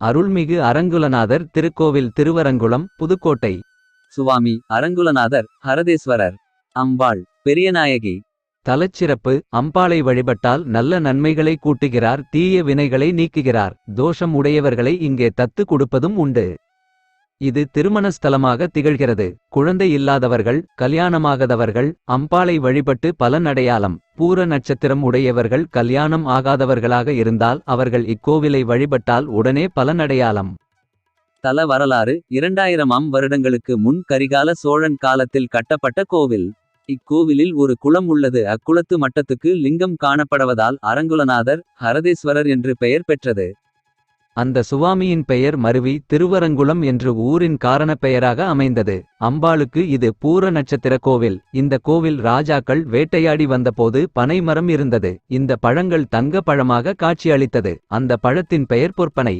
அருள்மிகு அரங்குலநாதர் திருக்கோவில் திருவரங்குளம் புதுக்கோட்டை. சுவாமி அரங்குலநாதர் ஹரதேஸ்வரர். அம்பாள் பெரியநாயகி. தலச்சிறப்பு அம்பாளை வழிபட்டால் நல்ல நன்மைகளை கூட்டுகிறார் தீய வினைகளை நீக்குகிறார். தோஷம் உடையவர்களை இங்கே தத்து கொடுப்பதும் உண்டு. இது திருமண ஸ்தலமாக திகழ்கிறது. குழந்தை இல்லாதவர்கள் கல்யாணமாகாதவர்கள் அம்பாளை வழிபட்டு பலன் அடையாளம் பூர நட்சத்திரம் உடையவர்கள் கல்யாணம் ஆகாதவர்களாக இருந்தால் அவர்கள் இக்கோவிலை வழிபட்டால் உடனே பலன் அடையாளம் தல வரலாறு இரண்டாயிரமாம் வருடங்களுக்கு முன் கரிகால சோழன் காலத்தில் கட்டப்பட்ட கோவில். இக்கோவிலில் ஒரு குளம் உள்ளது. அக்குளத்து மட்டத்துக்கு லிங்கம் காணப்படுவதால் அரங்குலநாதர் ஹரதேஸ்வரர் என்று பெயர் பெற்றது. அந்த சுவாமியின் பெயர் மருவி திருவரங்குளம் என்று ஊரின் காரணப் பெயராக அமைந்தது. அம்பாளுக்கு இது பூர நட்சத்திர கோவில். இந்த கோவில் ராஜாக்கள் வேட்டையாடி வந்தபோது பனைமரம் இருந்தது. இந்த பழங்கள் தங்க பழமாக காட்சியளித்தது. அந்த பழத்தின் பெயர் பொற்பனை.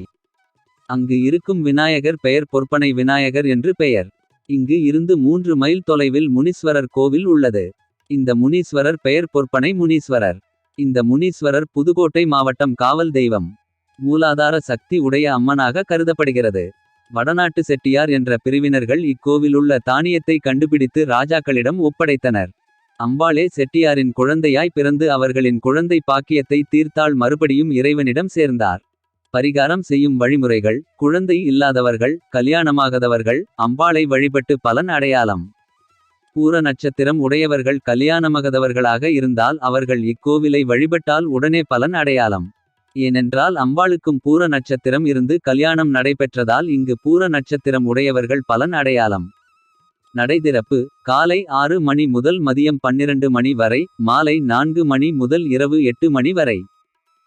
அங்கு இருக்கும் விநாயகர் பெயர் பொற்பனை விநாயகர் என்று பெயர். இங்கு இருந்து மூன்று மைல் தொலைவில் முனீஸ்வரர் கோவில் உள்ளது. இந்த முனீஸ்வரர் பெயர் பொற்பனை முனீஸ்வரர். இந்த முனீஸ்வரர் புதுக்கோட்டை மாவட்டம் காவல் தெய்வம். மூலாதார சக்தி உடைய அம்மனாக கருதப்படுகிறது. வடநாட்டு செட்டியார் என்ற பிரிவினர்கள் இக்கோவிலுள்ள தானியத்தை கண்டுபிடித்து ராஜாக்களிடம் ஒப்படைத்தனர். அம்பாளே செட்டியாரின் குழந்தையாய் பிறந்து அவர்களின் குழந்தை பாக்கியத்தை தீர்த்தால் மறுபடியும் இறைவனிடம் சேர்ந்தார். பரிகாரம் செய்யும் வழிமுறைகள் குழந்தை இல்லாதவர்கள் கல்யாணமாகாதவர்கள் அம்பாளை வழிபட்டு பலன் அடையாளம். பூர நட்சத்திரம் உடையவர்கள் கல்யாணமாகாதவர்களாக இருந்தால் அவர்கள் இக்கோவிலை வழிபட்டால் உடனே பலன் அடையாளம். ஏனென்றால் அம்பாளுக்கும் பூர நட்சத்திரம் இருந்து கல்யாணம் நடைபெற்றதால் இங்கு பூர நட்சத்திரம் உடையவர்கள் பலன் அடையாளம். நடைதிறப்பு காலை ஆறு மணி முதல் மதியம் பன்னிரண்டு மணி வரை மாலை நான்கு மணி முதல் இரவு எட்டு மணி வரை.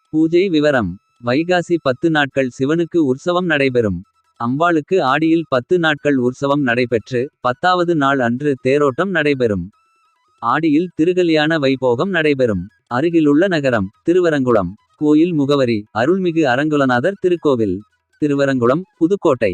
பூஜை விவரம் வைகாசி பத்து நாட்கள் சிவனுக்கு உற்சவம் நடைபெறும். அம்பாளுக்கு ஆடியில் பத்து நாட்கள் உற்சவம் நடைபெற்று பத்தாவது நாள் அன்று தேரோட்டம் நடைபெறும். ஆடியில் திருகல்யாண வைபோகம் நடைபெறும். அருகிலுள்ள நகரம் திருவரங்குளம். கோயில் முகவரி அருள்மிகு அரங்குலநாதர் திருக்கோவில் திருவரங்குளம் புதுக்கோட்டை.